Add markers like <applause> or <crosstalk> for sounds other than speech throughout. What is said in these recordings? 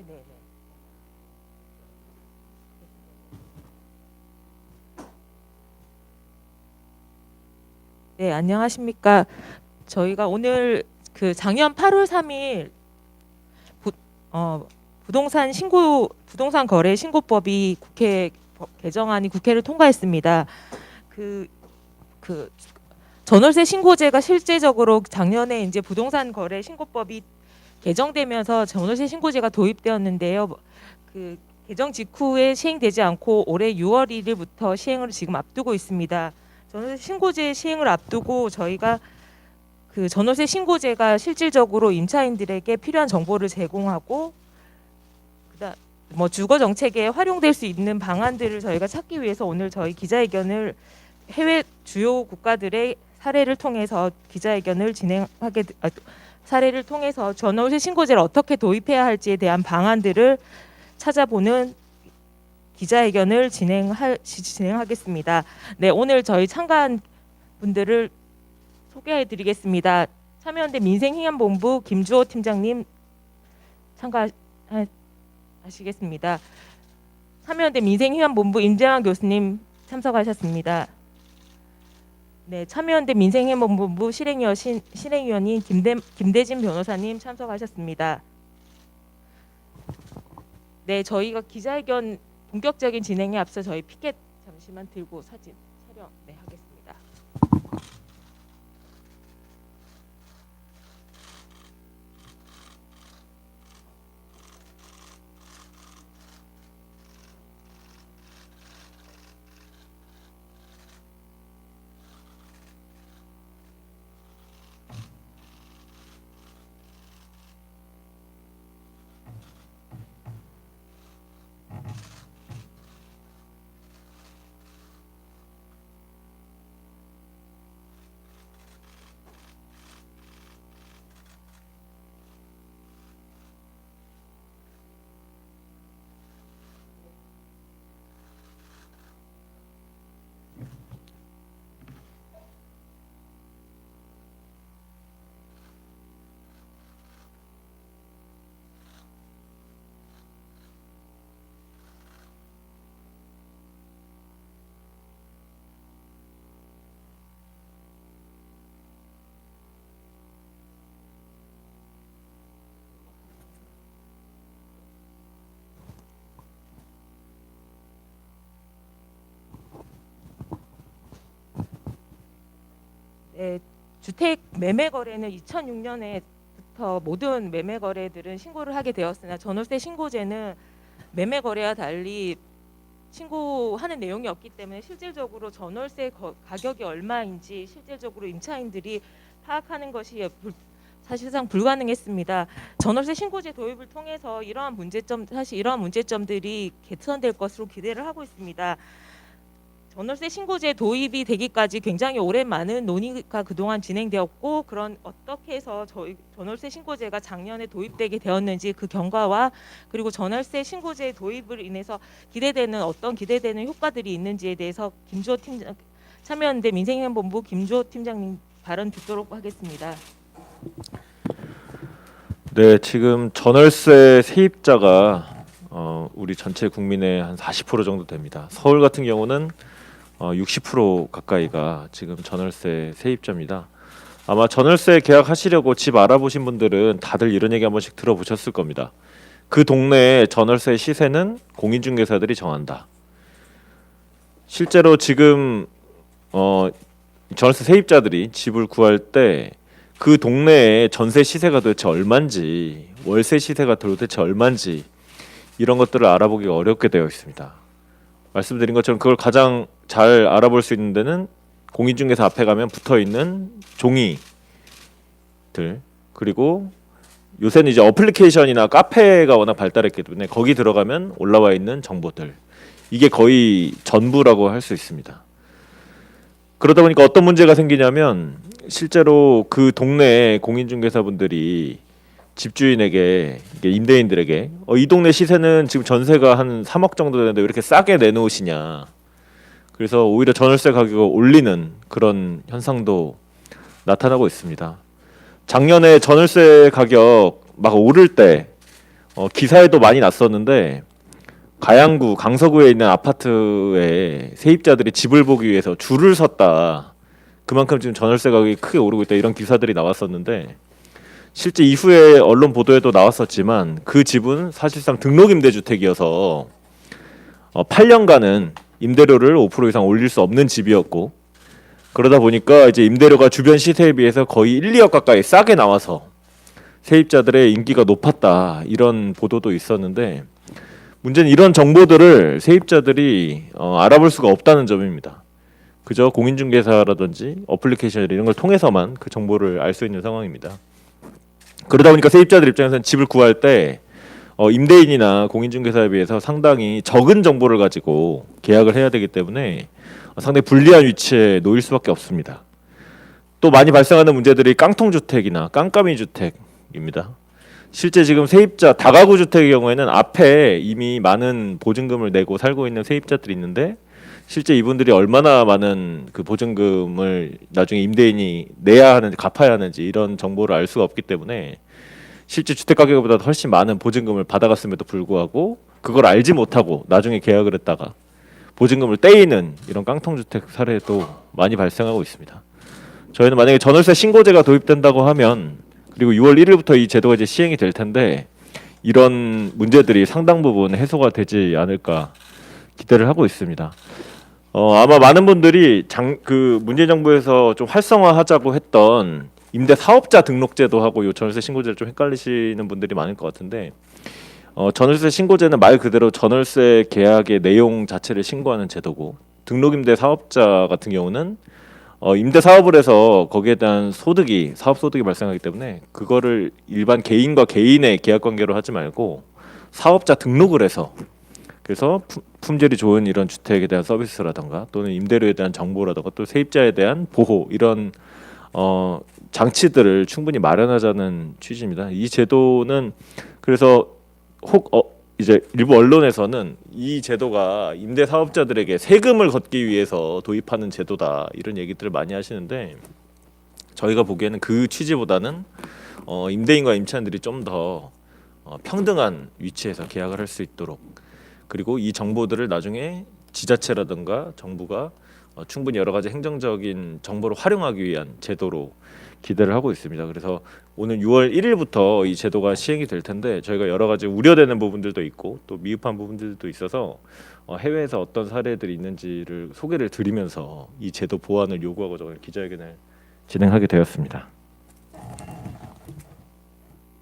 네, 네. 네, 안녕하십니까. 저희가 오늘 그 작년 8월 3일 부, 어, 부동산 신고 부동산 거래 신고법이 국회 법- 개정안이 국회를 통과했습니다. 그 그 전월세 신고제가 실제적으로 작년에 이제 부동산 거래 신고법이 개정되면서 전월세 신고제가 도입되었는데요. 그 개정 직후에 시행되지 않고 올해 6월 1일부터 시행을 지금 앞두고 있습니다. 전월세 신고제 시행을 앞두고 저희가 그 전월세 신고제가 실질적으로 임차인들에게 필요한 정보를 제공하고 그다 뭐 주거 정책에 활용될 수 있는 방안들을 저희가 찾기 위해서 오늘 저희 기자회견을 해외 주요 국가들의 사례를 통해서 기자회견을 진행하게 되- 아, 사례를 통해서 전월세 신고제를 어떻게 도입해야 할지에 대한 방안들을 찾아보는 기자회견을 진행할 시- 진행하겠습니다. 네, 오늘 저희 참가한 분들을 소개해 드리겠습니다. 참여연대 민생희년본부 김주호 팀장님 참가하시겠습니다. 참여연대 민생희년본부 임재환 교수님 참석하셨습니다. 네, 참여연대 민생희년본부 실행위원 신- 실행위원인 김대, 김대진 변호사님 참석하셨습니다. 네, 저희가 기자회견 본격적인 진행에 앞서 저희 피켓 잠시만 들고 사진 촬영 네 하겠습니다. 네, 주택 매매 거래는 2006년에부터 모든 매매 거래들은 신고를 하게 되었으나 전월세 신고제는 매매 거래와 달리 신고하는 내용이 없기 때문에 실질적으로 전월세 거- 가격이 얼마인지 실질적으로 임차인들이 파악하는 것이 불- 사실상 불가능했습니다. 전월세 신고제 도입을 통해서 이러한 문제점 사실 이러한 문제점들이 개선될 것으로 기대를 하고 있습니다. 전월세 신고제 도입이 되기까지 굉장히 오랜 많은 논의가 그동안 진행되었고 그런 어떻게 해서 저희 전월세 신고제가 작년에 도입되게 되었는지 그 경과와 그리고 전월세 신고제 도입을 인해서 기대되는 어떤 기대되는 효과들이 있는지에 대해서 김주호 팀장 참여연대 민생위원본부 김주호 팀장님 발언 듣도록 하겠습니다. 네, 지금 전월세 세입자가 어, 우리 전체 국민의 한 40% 정도 됩니다. 서울 같은 경우는 어, 60% 가까이가 지금 전월세 세입자입니다. 아마 전월세 계약하시려고 집 알아보신 분들은 다들 이런 얘기 한 번씩 들어보셨을 겁니다. 그 동네의 전월세 시세는 공인중개사들이 정한다. 실제로 지금 어, 전월세 세입자들이 집을 구할 때 그 동네의 전세 시세가 도대체 얼마인지 월세 시세가 도대체 얼마인지 이런 것들을 알아보기가 어렵게 되어 있습니다. 말씀드린 것처럼 그걸 가장 잘 알아볼 수 있는 데는 공인중개사 앞에 가면 붙어 있는 종이들 그리고 요새는 이제 어플리케이션이나 카페가 워낙 발달했기 때문에 거기 들어가면 올라와 있는 정보들 이게 거의 전부라고 할 수 있습니다. 그러다 보니까 어떤 문제가 생기냐면 실제로 그 동네 공인중개사분들이 집주인에게 임대인들에게 어, 이 동네 시세는 지금 전세가 한 3억 정도 되는데 왜 이렇게 싸게 내놓으시냐. 그래서 오히려 전월세 가격을 올리는 그런 현상도 나타나고 있습니다. 작년에 전월세 가격 막 오를 때 어, 기사에도 많이 났었는데 가양구 강서구에 있는 아파트에 세입자들이 집을 보기 위해서 줄을 섰다. 그만큼 지금 전월세 가격이 크게 오르고 있다 이런 기사들이 나왔었는데 실제 이후에 언론 보도에도 나왔었지만 그 집은 사실상 등록 임대주택이어서 어, 8년간은 임대료를 5% 이상 올릴 수 없는 집이었고 그러다 보니까 이제 임대료가 주변 시세에 비해서 거의 1, 2억 가까이 싸게 나와서 세입자들의 인기가 높았다 이런 보도도 있었는데 문제는 이런 정보들을 세입자들이 어, 알아볼 수가 없다는 점입니다. 그저 공인중개사라든지 어플리케이션 이런 걸 통해서만 그 정보를 알 수 있는 상황입니다. 그러다 보니까 세입자들 입장에서는 집을 구할 때 어, 임대인이나 공인중개사에 비해서 상당히 적은 정보를 가지고 계약을 해야 되기 때문에 어, 상당히 불리한 위치에 놓일 수밖에 없습니다. 또 많이 발생하는 문제들이 깡통 주택이나 깜깜이 주택입니다. 실제 지금 세입자 다가구 주택의 경우에는 앞에 이미 많은 보증금을 내고 살고 있는 세입자들이 있는데 실제 이분들이 얼마나 많은 그 보증금을 나중에 임대인이 내야 하는지 갚아야 하는지 이런 정보를 알 수가 없기 때문에 실제 주택 가격보다 훨씬 많은 보증금을 받아갔음에도 불구하고 그걸 알지 못하고 나중에 계약을 했다가 보증금을 떼이는 이런 깡통 주택 사례도 많이 발생하고 있습니다. 저희는 만약에 전월세 신고제가 도입된다고 하면 그리고 6월 1일부터 이 제도가 이제 시행이 될 텐데 이런 문제들이 상당 부분 해소가 되지 않을까 기대를 하고 있습니다. 어, 아마 많은 분들이 장, 그 문재인 정부에서 좀 활성화하자고 했던 임대 사업자 등록제도 하고 요 전월세 신고제를 좀 헷갈리시는 분들이 많을 것 같은데 어, 전월세 신고제는 말 그대로 전월세 계약의 내용 자체를 신고하는 제도고 등록임대 사업자 같은 경우는 어, 임대 사업을 해서 거기에 대한 소득이 사업 소득이 발생하기 때문에 그거를 일반 개인과 개인의 계약 관계로 하지 말고 사업자 등록을 해서 그래서 품- 품질이 좋은 이런 주택에 대한 서비스라던가 또는 임대료에 대한 정보라던가 또 세입자에 대한 보호 이런 어, 장치들을 충분히 마련하자는 취지입니다. 이 제도는 그래서 혹 어, 이제 일부 언론에서는 이 제도가 임대 사업자들에게 세금을 걷기 위해서 도입하는 제도다 이런 얘기들을 많이 하시는데 저희가 보기에는 그 취지보다는 어, 임대인과 임차인들이 좀더 어, 평등한 위치에서 계약을 할 수 있도록 그리고 이 정보들을 나중에 지자체라든가 정부가 어, 충분히 여러 가지 행정적인 정보를 활용하기 위한 제도로 기대를 하고 있습니다. 그래서 오늘 6월 1일부터 이 제도가 시행이 될 텐데 저희가 여러 가지 우려되는 부분들도 있고 또 미흡한 부분들도 있어서 어, 해외에서 어떤 사례들이 있는지를 소개를 드리면서 이 제도 보완을 요구하고자 오늘 기자회견을 진행하게 되었습니다.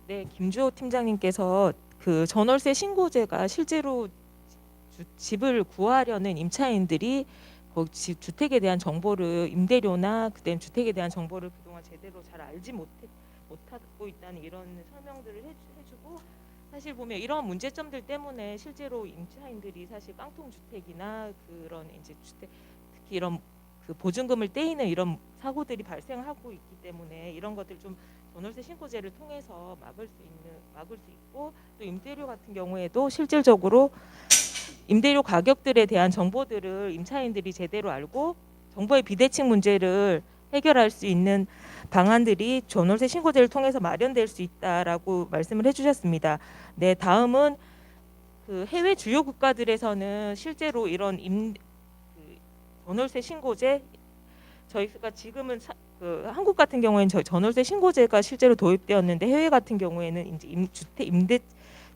네, 김주호 팀장님께서 그 전월세 신고제가 실제로 주, 집을 구하려는 임차인들이 거기 집 주택에 대한 정보를 임대료나 그다음 주택에 대한 정보를 그동안 제대로 잘 알지 못해 못하고 있다는 이런 설명들을 해주, 해주 고 사실 보면 이런 문제점들 때문에 실제로 임차인들이 사실 깡통 주택이나 그런 이제 주택 특히 이런 그 보증금을 떼이는 이런 사고들이 발생하고 있기 때문에 이런 것들 좀 전월세 신고제를 통해서 막을 수 있는 막을 수 있고 또 임대료 같은 경우에도 실질적으로 임대료 가격들에 대한 정보들을 임차인들이 제대로 알고 정보의 비대칭 문제를 해결할 수 있는 방안들이 전월세 신고제를 통해서 마련될 수 있다라고 말씀을 해주셨습니다. 네, 다음은 그 해외 주요 국가들에서는 실제로 이런 임 그 전월세 신고제 저희가 지금은 사- 그 한국 같은 경우에는 저 전월세 신고제가 실제로 도입되었는데 해외 같은 경우에는 이제 임, 주택 임대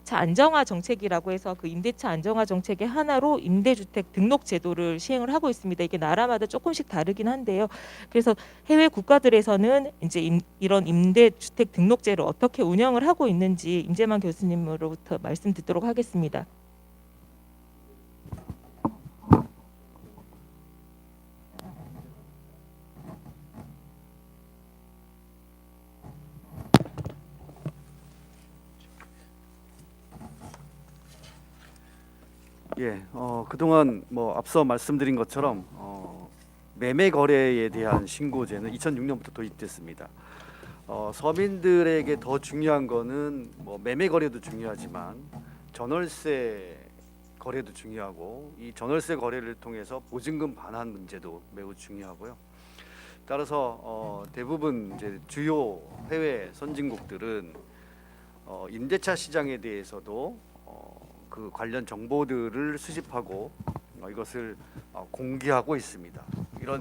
차 안정화 정책이라고 해서 그 임대차 안정화 정책의 하나로 임대주택 등록 제도를 시행을 하고 있습니다. 이게 나라마다 조금씩 다르긴 한데요. 그래서 해외 국가들에서는 이제 임, 이런 임대주택 등록제를 어떻게 운영을 하고 있는지 임재만 교수님으로부터 말씀 듣도록 하겠습니다. 예, 어, 그동안 뭐 앞서 말씀드린 것처럼 어, 매매 거래에 대한 신고제는 2006년부터 도입됐습니다. 어, 서민들에게 더 중요한 거는 뭐 매매 거래도 중요하지만 전월세 거래도 중요하고 이 전월세 거래를 통해서 보증금 반환 문제도 매우 중요하고요. 따라서 어, 대부분 이제 주요 해외 선진국들은 어, 임대차 시장에 대해서도 어, 그 관련 정보들을 수집하고 어, 이것을 어, 공개하고 있습니다. 이런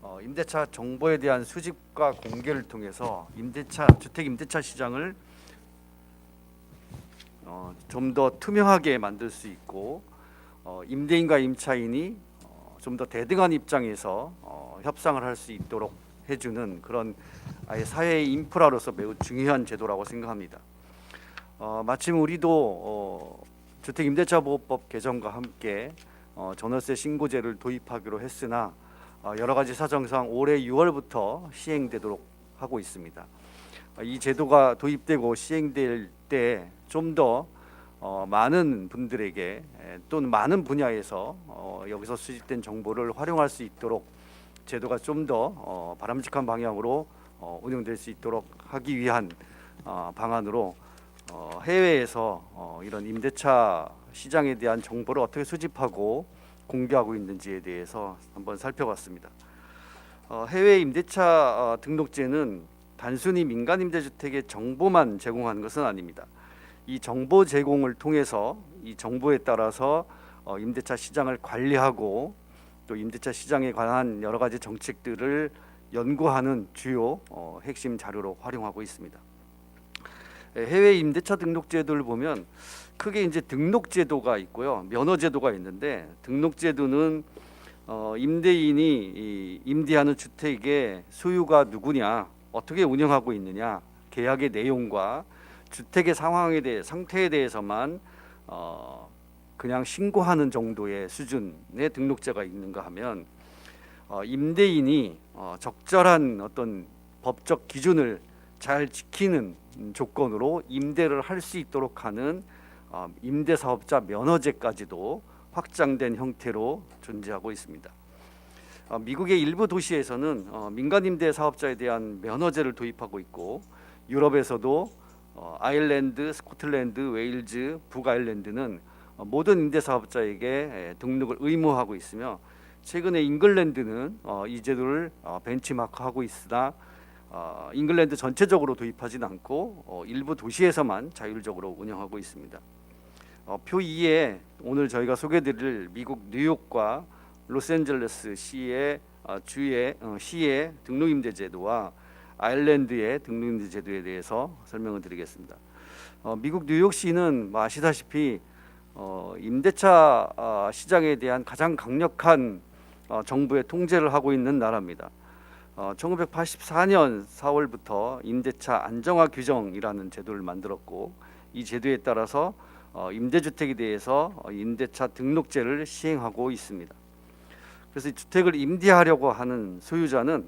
어, 임대차 정보에 대한 수집과 공개를 통해서 임대차 주택 임대차 시장을 어, 좀더 투명하게 만들 수 있고 어, 임대인과 임차인이 어, 좀더 대등한 입장에서 어, 협상을 할 수 있도록 해주는 그런 아예 사회의 인프라로서 매우 중요한 제도라고 생각합니다. 어, 마침 우리도 어, 주택 임대차 보호법 개정과 함께 어, 전월세 신고제를 도입하기로 했으나 어, 여러 가지 사정상 올해 6월부터 시행되도록 하고 있습니다. 어, 이 제도가 도입되고 시행될 때 좀더 어, 많은 분들에게 에, 또는 많은 분야에서 어, 여기서 수집된 정보를 활용할 수 있도록 제도가 좀더 어, 바람직한 방향으로 어, 운영될 수 있도록 하기 위한 어, 방안으로 어, 해외에서 어, 이런 임대차 시장에 대한 정보를 어떻게 수집하고 공개하고 있는지에 대해서 한번 살펴봤습니다. 어, 해외 임대차 어, 등록제는 단순히 민간 임대주택의 정보만 제공하는 것은 아닙니다. 이 정보 제공을 통해서 이 정보에 따라서 어, 임대차 시장을 관리하고 또 임대차 시장에 관한 여러 가지 정책들을 연구하는 주요 어, 핵심 자료로 활용하고 있습니다. 예, 해외 임대차 등록 제도를 보면 크게 이제 등록 제도가 있고요, 면허 제도가 있는데 등록 제도는 어, 임대인이 이 임대하는 주택의 소유가 누구냐, 어떻게 운영하고 있느냐, 계약의 내용과 주택의 상황에 대해 상태에 대해서만 어, 그냥 신고하는 정도의 수준의 등록제가 있는가 하면 어, 임대인이 어, 적절한 어떤 법적 기준을 잘 지키는 조건으로 임대를 할 수 있도록 하는 어, 임대사업자 면허제까지도 확장된 형태로 존재하고 있습니다. 어, 미국의 일부 도시에서는 어, 민간 임대 사업자에 대한 면허제를 도입하고 있고 유럽에서도 어, 아일랜드, 스코틀랜드, 웨일즈, 북아일랜드는 어, 모든 임대 사업자에게 에, 등록을 의무화하고 있으며 최근에 잉글랜드는 어, 이 제도를 어, 벤치마크하고 있으나 어, 잉글랜드 전체적으로 도입하지는 않고 어, 일부 도시에서만 자율적으로 운영하고 있습니다. 어, 표 2에 오늘 저희가 소개드릴 미국 뉴욕과 로스앤젤레스 시의 어, 주의 어, 시의 등록임대 제도와 아일랜드의 등록임대 제도에 대해서 설명을 드리겠습니다. 어, 미국 뉴욕시는 뭐 아시다시피 어, 임대차 어, 시장에 대한 가장 강력한 어, 정부의 통제를 하고 있는 나라입니다. 어, 1984년 4월부터 임대차 안정화 규정이라는 제도를 만들었고 이 제도에 따라서 어, 임대주택에 대해서 어, 임대차 등록제를 시행하고 있습니다. 그래서 이 주택을 임대하려고 하는 소유자는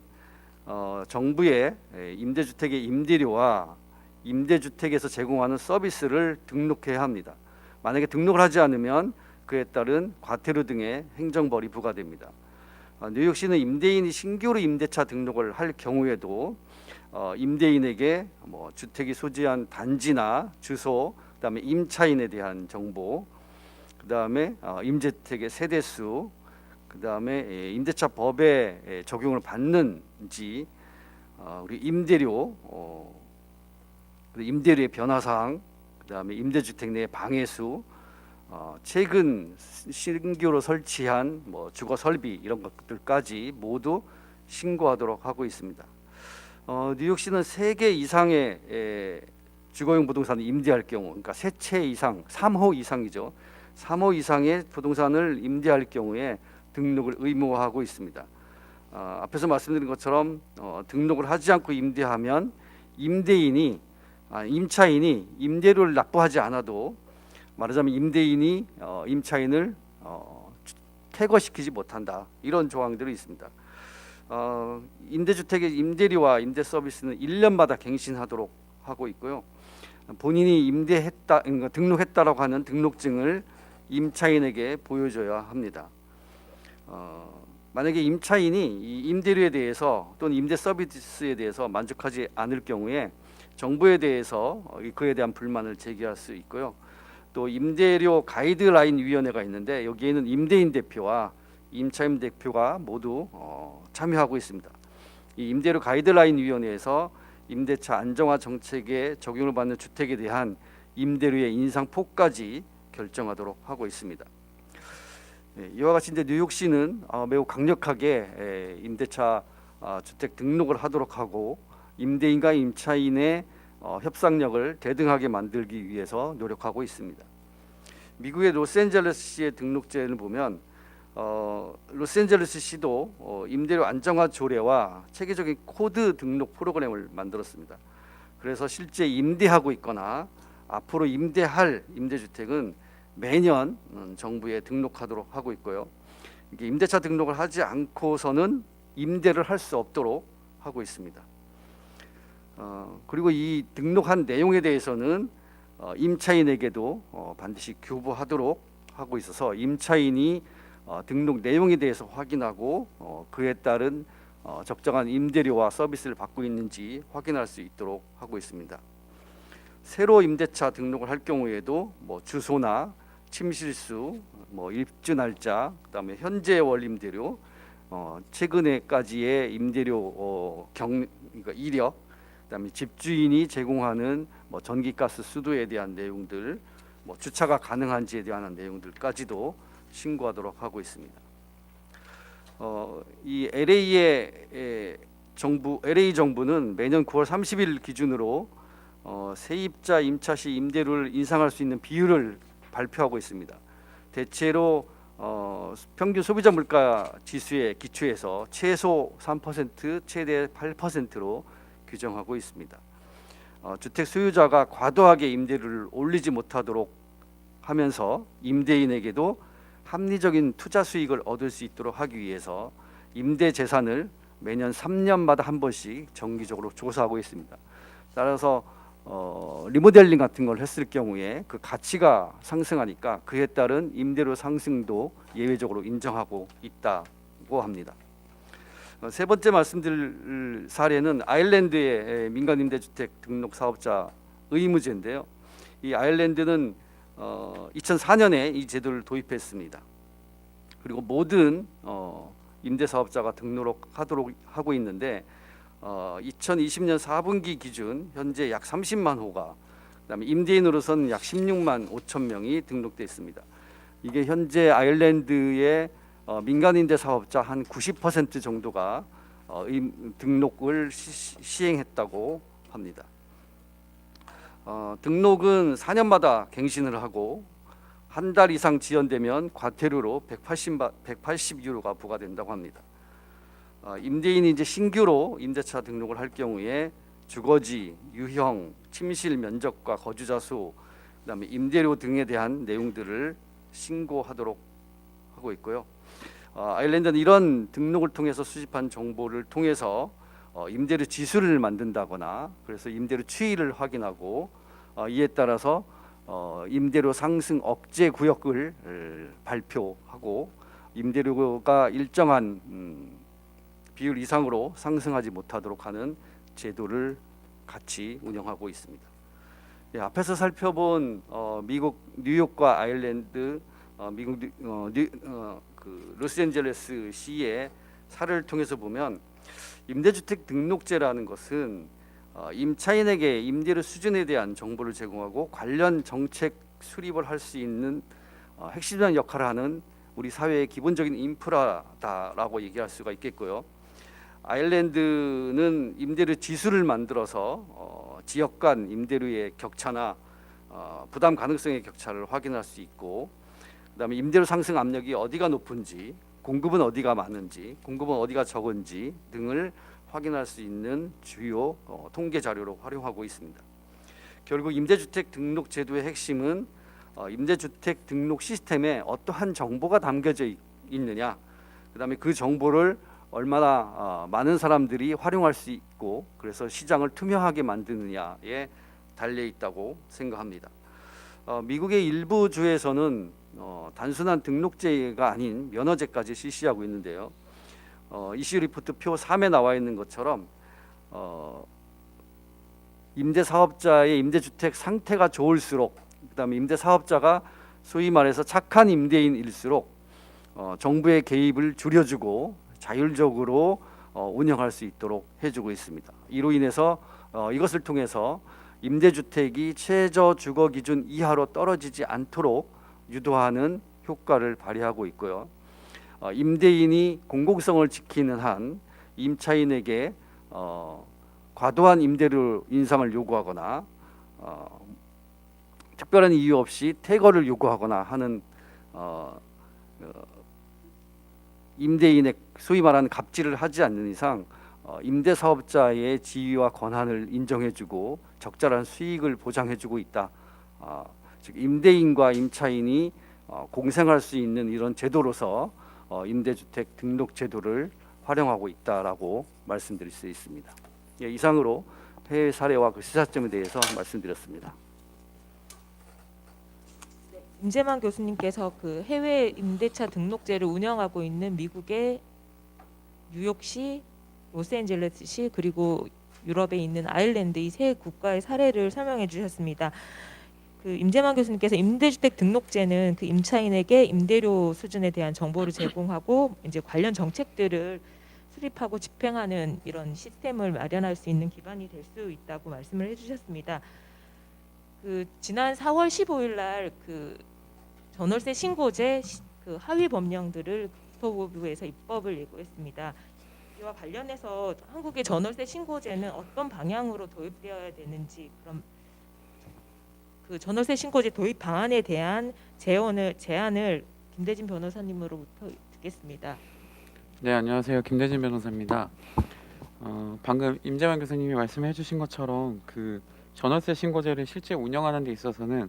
어, 정부의 에, 임대주택의 임대료와 임대주택에서 제공하는 서비스를 등록해야 합니다. 만약에 등록을 하지 않으면 그에 따른 과태료 등의 행정벌이 부과됩니다. 어, 뉴욕시는 임대인이 신규로 임대차 등록을 할 경우에도 어, 임대인에게 뭐 주택이 소지한 단지나 주소, 그다음에 임차인에 대한 정보, 그다음에 어, 임대주택의 세대수, 그다음에 예, 임대차 법에 예, 적용을 받는지 어, 우리 임대료, 임대료의 변화 사항, 그다음에 임대주택 내 방해수, 어, 최근 신규로 설치한 뭐 주거 설비 이런 것들까지 모두 신고하도록 하고 있습니다. 어, 뉴욕시는 세개 이상의 에, 주거용 부동산을 임대할 경우, 그러니까 세 채 이상, 3호 이상이죠. 3호 이상의 부동산을 임대할 경우에 등록을 의무화하고 있습니다. 어, 앞에서 말씀드린 것처럼 어, 등록을 하지 않고 임대하면 임대인이 아, 임차인이 임대료를 납부하지 않아도 말하자면 임대인이 어, 임차인을 어, 주- 퇴거시키지 못한다 이런 조항들이 있습니다. 어, 임대주택의 임대료와 임대 서비스는 1년마다 갱신하도록 하고 있고요. 본인이 임대했다 그러니까 등록했다라고 하는 등록증을 임차인에게 보여줘야 합니다. 어, 만약에 임차인이 이 임대료에 대해서 또는 임대 서비스에 대해서 만족하지 않을 경우에 정부에 대해서 그에 대한 불만을 제기할 수 있고요. 또 임대료 가이드라인 위원회가 있는데 여기에는 임대인 대표와 임차인 대표가 모두 어, 참여하고 있습니다. 이 임대료 가이드라인 위원회에서 임대차 안정화 정책에 적용을 받는 주택에 대한 임대료의 인상폭까지 결정하도록 하고 있습니다. 예, 이와 같이 이제 뉴욕시는 어, 매우 강력하게 에, 임대차 아, 주택 등록을 하도록 하고 임대인과 임차인의 어, 협상력을 대등하게 만들기 위해서 노력하고 있습니다. 미국의 로스앤젤레스시의 등록제를 보면 어, 로스앤젤레스시도 어, 임대료 안정화 조례와 체계적인 코드 등록 프로그램을 만들었습니다. 그래서 실제 임대하고 있거나 앞으로 임대할 임대주택은 매년 음, 정부에 등록하도록 하고 있고요. 임대차 등록을 하지 않고서는 임대를 할 수 없도록 하고 있습니다. 어, 그리고 이 등록한 내용에 대해서는 어, 임차인에게도 어, 반드시 교부하도록 하고 있어서 임차인이 어, 등록 내용에 대해서 확인하고 어, 그에 따른 어, 적정한 임대료와 서비스를 받고 있는지 확인할 수 있도록 하고 있습니다. 새로 임대차 등록을 할 경우에도 뭐 주소나 침실수, 뭐 입주 날짜, 그다음에 현재 월 임대료, 어, 최근에까지의 임대료 어, 경 그러니까 이력, 그다음에 집주인이 제공하는 뭐 전기 가스 수도에 대한 내용들, 뭐 주차가 가능한지에 대한 내용들까지도 신고하도록 하고 있습니다. 어, 이 LA의 에, 정부 LA 정부는 매년 9월 30일 기준으로 어, 세입자 임차 시 임대료를 인상할 수 있는 비율을 발표하고 있습니다. 대체로 어, 평균 소비자 물가 지수에 기초해서 최소 3% 최대 8%로 규정하고 있습니다. 어, 주택 소유자가 과도하게 임대료를 올리지 못하도록 하면서 임대인에게도 합리적인 투자 수익을 얻을 수 있도록 하기 위해서 임대 재산을 매년 3년마다 한 번씩 정기적으로 조사하고 있습니다. 따라서 어, 리모델링 같은 걸 했을 경우에 그 가치가 상승하니까 그에 따른 임대료 상승도 예외적으로 인정하고 있다고 합니다. 어, 세 번째 말씀드릴 사례는 아일랜드의 민간 임대주택 등록 사업자 의무제인데요. 이 아일랜드는 어, 2004년에 이 제도를 도입했습니다. 그리고 모든 어, 임대 사업자가 등록하도록 하고 있는데 어, 2020년 4분기 기준 현재 약 30만 호가 그다음에 임대인으로서는 약 16만 5천 명이 등록돼 있습니다. 이게 현재 아일랜드의 어, 민간 임대 사업자 한 90% 정도가 어, 임, 등록을 시, 시행했다고 합니다. 어, 등록은 4년마다 갱신을 하고 한 달 이상 지연되면 과태료로 180, 180유로가 부과된다고 합니다. 어, 임대인이 이제 신규로 임대차 등록을 할 경우에 주거지, 유형, 침실 면적과 거주자 수, 그다음에 임대료 등에 대한 내용들을 신고하도록 하고 있고요. 어, 아일랜드는 이런 등록을 통해서 수집한 정보를 통해서 어, 임대료 지수를 만든다거나 그래서 임대료 추이를 확인하고 어, 이에 따라서 어, 임대료 상승 억제 구역을 을, 발표하고 임대료가 일정한 음, 비율 이상으로 상승하지 못하도록 하는 제도를 같이 운영하고 있습니다. 예, 앞에서 살펴본 어, 미국 뉴욕과 아일랜드, 어, 미국 뉴, 그 로스앤젤레스 시의 사례를 통해서 보면 임대주택 등록제라는 것은 어, 임차인에게 임대료 수준에 대한 정보를 제공하고 관련 정책 수립을 할 수 있는 어, 핵심적인 역할을 하는 우리 사회의 기본적인 인프라다라고 얘기할 수가 있겠고요. 아일랜드는 임대료 지수를 만들어서 어, 지역 간 임대료의 격차나 어, 부담 가능성의 격차를 확인할 수 있고 그다음에 임대료 상승 압력이 어디가 높은지 공급은 어디가 많은지 공급은 어디가 적은지 등을 확인할 수 있는 주요 어, 통계 자료로 활용하고 있습니다. 결국 임대주택 등록 제도의 핵심은 어, 임대주택 등록 시스템에 어떠한 정보가 담겨져 있, 있느냐, 그다음에 그 정보를 얼마나 어, 많은 사람들이 활용할 수 있고 그래서 시장을 투명하게 만드느냐에 달려 있다고 생각합니다. 어, 미국의 일부 주에서는 어, 단순한 등록제가 아닌 면허제까지 실시하고 있는데요. 어, 이슈 리포트 표 3에 나와 있는 것처럼 어, 임대 사업자의 임대 주택 상태가 좋을수록 그다음에 임대 사업자가 소위 말해서 착한 임대인일수록 어, 정부의 개입을 줄여주고 자율적으로 어, 운영할 수 있도록 해주고 있습니다. 이로 인해서 어, 이것을 통해서 임대주택이 최저 주거 기준 이하로 떨어지지 않도록 유도하는 효과를 발휘하고 있고요. 어, 임대인이 공공성을 지키는 한 임차인에게 어, 과도한 임대료 인상을 요구하거나 어, 특별한 이유 없이 퇴거를 요구하거나 하는 어, 어, 임대인의 소위 말하는 갑질을 하지 않는 이상 어, 임대 사업자의 지위와 권한을 인정해주고 적절한 수익을 보장해주고 있다. 아, 즉 임대인과 임차인이 어, 공생할 수 있는 이런 제도로서 어, 임대주택 등록 제도를 활용하고 있다라고 말씀드릴 수 있습니다. 예, 이상으로 해외 사례와 그 시사점에 대해서 말씀드렸습니다. 임재만 교수님께서 그 해외 임대차 등록제를 운영하고 있는 미국의 뉴욕시, 로스앤젤레스시 그리고 유럽에 있는 아일랜드 이 세 국가의 사례를 설명해 주셨습니다. 그 임재만 교수님께서 임대주택 등록제는 그 임차인에게 임대료 수준에 대한 정보를 제공하고 이제 관련 정책들을 수립하고 집행하는 이런 시스템을 마련할 수 있는 기반이 될 수 있다고 말씀을 해주셨습니다. 그 지난 4월 15일 날 그 전월세 신고제 시- 그 하위 법령들을 국토부에서 입법을 예고했습니다. 이와 관련해서 한국의 전월세 신고제는 어떤 방향으로 도입되어야 되는지 그럼 그 전월세 신고제 도입 방안에 대한 제언을 제안을 김대진 변호사님으로부터 듣겠습니다. 네, 안녕하세요. 김대진 변호사입니다. 어, 방금 임재만 교수님이 말씀해 주신 것처럼 그 전월세 신고제를 실제 운영하는 데 있어서는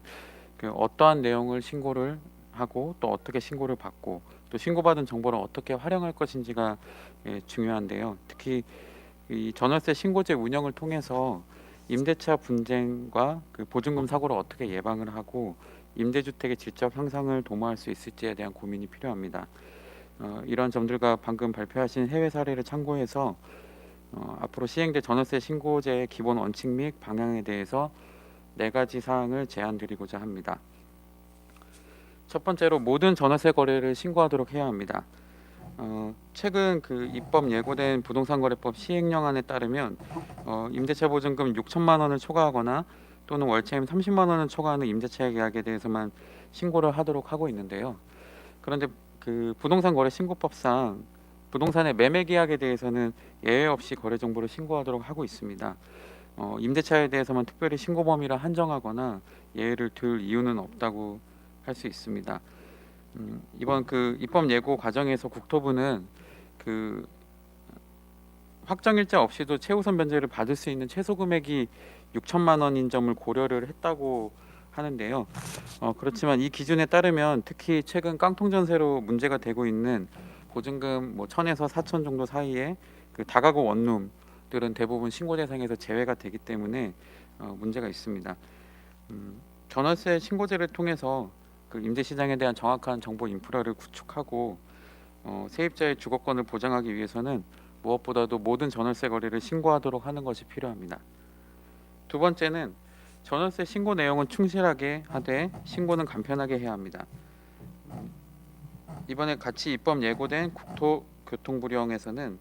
그 어떠한 내용을 신고를 하고 또 어떻게 신고를 받고 또 신고받은 정보를 어떻게 활용할 것인지가 예, 중요한데요. 특히 이 전월세 신고제 운영을 통해서 임대차 분쟁과 그 보증금 사고를 어떻게 예방을 하고 임대주택의 질적 향상을 도모할 수 있을지에 대한 고민이 필요합니다. 어, 이런 점들과 방금 발표하신 해외 사례를 참고해서 어, 앞으로 시행될 전월세 신고제의 기본 원칙 및 방향에 대해서 네 가지 사항을 제안드리고자 합니다. 첫 번째로 모든 전월세 거래를 신고하도록 해야 합니다. 어, 최근 그 입법 예고된 부동산거래법 시행령안에 따르면 어, 임대차 보증금 6천만 원을 초과하거나 또는 월차임 30만 원을 초과하는 임대차 계약에 대해서만 신고를 하도록 하고 있는데요. 그런데 그 부동산 거래 신고법상 부동산의 매매 계약에 대해서는 예외 없이 거래 정보를 신고하도록 하고 있습니다. 어, 임대차에 대해서만 특별히 신고 범위를 한정하거나 예외를 둘 이유는 없다고 할 수 있습니다. 음, 이번 그 입법 예고 과정에서 국토부는 그 확정 일자 없이도 최우선 변제를 받을 수 있는 최소 금액이 6천만 원인 점을 고려를 했다고 하는데요. 어, 그렇지만 이 기준에 따르면 특히 최근 깡통 전세로 문제가 되고 있는 보증금 뭐 천에서 사천 정도 사이에 그 다가구 원룸들은 대부분 신고 대상에서 제외가 되기 때문에 어, 문제가 있습니다. 음, 전월세 신고제를 통해서 그 임대 시장에 대한 정확한 정보 인프라를 구축하고 어, 세입자의 주거권을 보장하기 위해서는 무엇보다도 모든 전월세 거래를 신고하도록 하는 것이 필요합니다. 두 번째는 전월세 신고 내용은 충실하게 하되 신고는 간편하게 해야 합니다. 이번에 같이 입법 예고된 국토교통부령에서는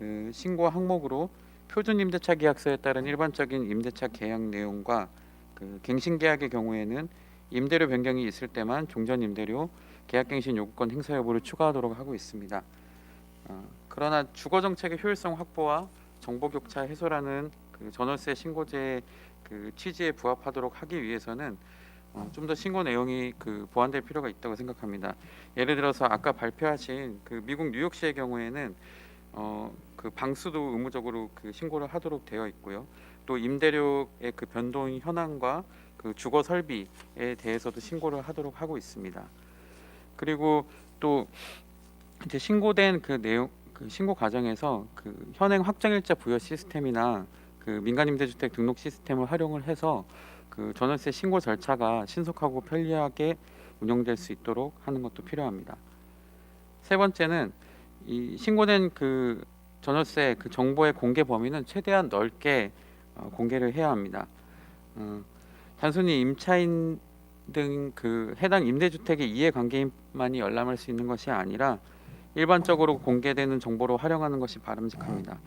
그 신고 항목으로 표준 임대차 계약서에 따른 일반적인 임대차 계약 내용과 그 갱신 계약의 경우에는 임대료 변경이 있을 때만 종전 임대료, 계약갱신 요구권 행사 여부를 추가하도록 하고 있습니다. 어, 그러나 주거 정책의 효율성 확보와 정보 격차 해소라는 그 전월세 신고제의 그 취지에 부합하도록 하기 위해서는 어, 좀더 신고 내용이 그 보완될 필요가 있다고 생각합니다. 예를 들어서 아까 발표하신 그 미국 뉴욕시의 경우에는 어, 그 방수도 의무적으로 그 신고를 하도록 되어 있고요. 또 임대료의 그 변동 현황과 그 주거 설비에 대해서도 신고를 하도록 하고 있습니다. 그리고 또 이제 신고된 그 내용 그 신고 과정에서 그 현행 확정일자 부여 시스템이나 그 민간임대주택 등록 시스템을 활용을 해서 그 전월세 신고 절차가 신속하고 편리하게 운영될 수 있도록 하는 것도 필요합니다. 세 번째는 이 신고된 그 전월세 그 정보의 공개 범위는 최대한 넓게 어, 공개를 해야 합니다. 어, 단순히 임차인 등 그 해당 임대주택의 이해관계인만이 열람할 수 있는 것이 아니라 일반적으로 공개되는 정보로 활용하는 것이 바람직합니다.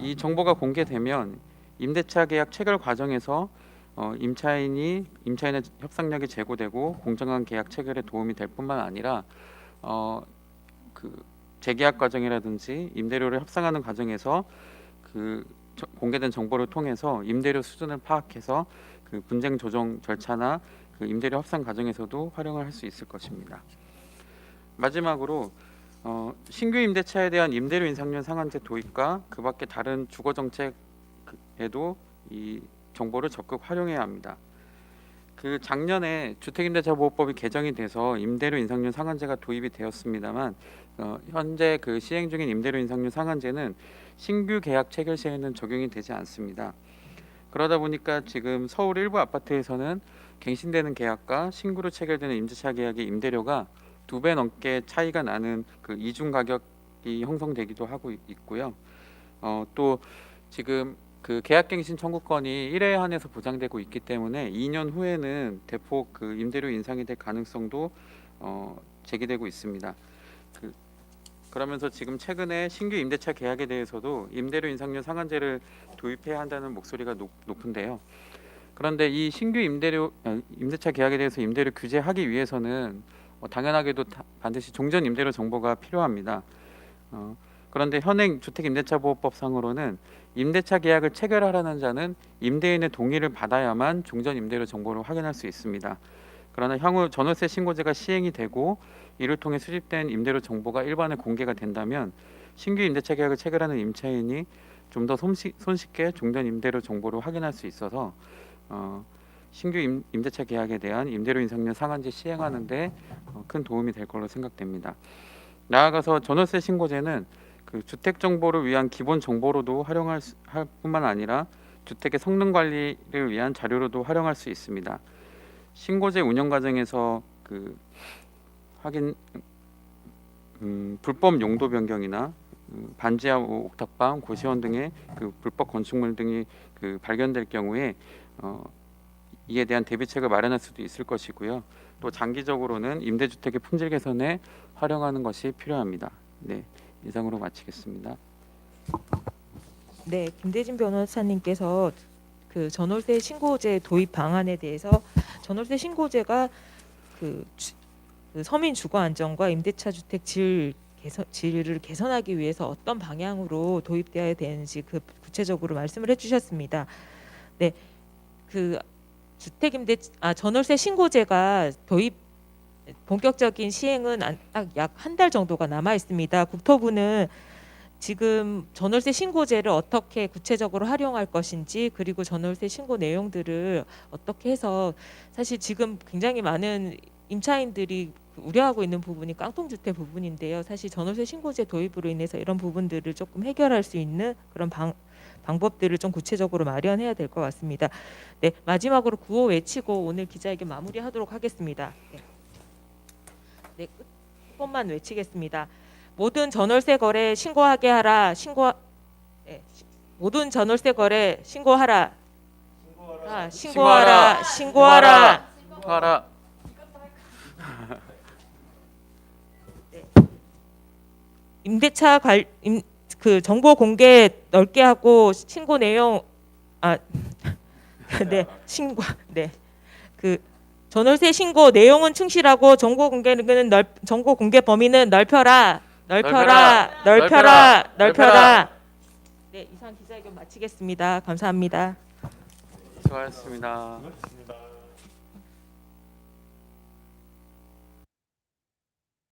이 정보가 공개되면 임대차 계약 체결 과정에서 어, 임차인이 임차인의 협상력이 제고되고 공정한 계약 체결에 도움이 될 뿐만 아니라 어, 그 재계약 과정이라든지 임대료를 협상하는 과정에서 그 저- 공개된 정보를 통해서 임대료 수준을 파악해서 그 분쟁 조정 절차나 그 임대료 협상 과정에서도 활용을 할 수 있을 것입니다. 마지막으로 어, 신규 임대차에 대한 임대료 인상률 상한제 도입과 그 밖에 다른 주거 정책에도 이 정보를 적극 활용해야 합니다. 그 작년에 주택임대차보호법이 개정이 돼서 임대료 인상률 상한제가 도입이 되었습니다만 어, 현재 그 시행 중인 임대료 인상률 상한제는 신규 계약 체결 시에는 적용이 되지 않습니다. 그러다 보니까 지금 서울 일부 아파트에서는 갱신되는 계약과 신규로 체결되는 임대차 계약의 임대료가 두 배 넘게 차이가 나는 그 이중 가격이 형성되기도 하고 있- 있고요. 어, 또 지금 그 계약갱신 청구권이 1회 한해서 보장되고 있기 때문에 2년 후에는 대폭 그 임대료 인상이 될 가능성도 어, 제기되고 있습니다. 그, 그러면서 지금 최근에 신규 임대차 계약에 대해서도 임대료 인상률 상한제를 도입해야 한다는 목소리가 높, 높은데요. 그런데 이 신규 임대료 아, 임대차 계약에 대해서 임대료 규제하기 위해서는 어, 당연하게도 다- 반드시 종전 임대료 정보가 필요합니다. 어, 그런데 현행 주택임대차보호법상으로는 임대차 계약을 체결하라는 자는 임대인의 동의를 받아야만 종전 임대료 정보를 확인할 수 있습니다. 그러나 향후 전월세 신고제가 시행이 되고 이를 통해 수집된 임대료 정보가 일반에 공개가 된다면 신규 임대차 계약을 체결하는 임차인이 좀 더 손쉽게 종전 임대료 정보를 확인할 수 있어서 어, 신규 임, 임대차 계약에 대한 임대료 인상률 상한제 시행하는데 어, 큰 도움이 될 걸로 생각됩니다. 나아가서 전월세 신고제는 그 주택 정보를 위한 기본 정보로도 활용할 수, 할 뿐만 아니라 주택의 성능 관리를 위한 자료로도 활용할 수 있습니다. 신고제 운영 과정에서 그 확인 음, 불법 용도 변경이나 음, 반지하 옥탑방, 고시원 등의 그 불법 건축물 등이 그 발견될 경우에 어, 이에 대한 대비책을 마련할 수도 있을 것이고요. 또 장기적으로는 임대주택의 품질 개선에 활용하는 것이 필요합니다. 네, 이상으로 마치겠습니다. 네, 김대진 변호사님께서 그 전월세 신고제 도입 방안에 대해서 전월세 신고제가 그, 주- 그 서민 주거 안정과 임대차 주택 질 개선 질을 개선하기 위해서 어떤 방향으로 도입되어야 되는지 그 구체적으로 말씀을 해주셨습니다. 네, 그 주택 임대 아 전월세 신고제가 도입 본격적인 시행은 딱 약 한 달 정도가 남아 있습니다. 국토부는 지금 전월세 신고제를 어떻게 구체적으로 활용할 것인지 그리고 전월세 신고 내용들을 어떻게 해서 사실 지금 굉장히 많은 임차인들이 우려하고 있는 부분이 깡통주택 부분인데요. 사실 전월세 신고제 도입으로 인해서 이런 부분들을 조금 해결할 수 있는 그런 방, 방법들을 좀 구체적으로 마련해야 될 것 같습니다. 네, 마지막으로 구호 외치고 오늘 기자회견 마무리하도록 하겠습니다. 네, 네 끝, 한 번만 외치겠습니다. 모든 전월세 거래 신고하게 하라. 신고 네, 시- 모든 전월세 거래 신고하라. 아, 신고하라. 신고하라. 하라. 임대차 관, 임, 그 정보 공개 넓게 하고 신고 내용 아, <laughs> 네 신고 네 그 전월세 신고 내용은 충실하고 정보 공개는 넓 정보 공개 범위는 넓혀라 넓혀라 넓혀라 넓혀라, 넓혀라. 네 이상 기자회견 마치겠습니다 감사합니다. 수고하셨습니다.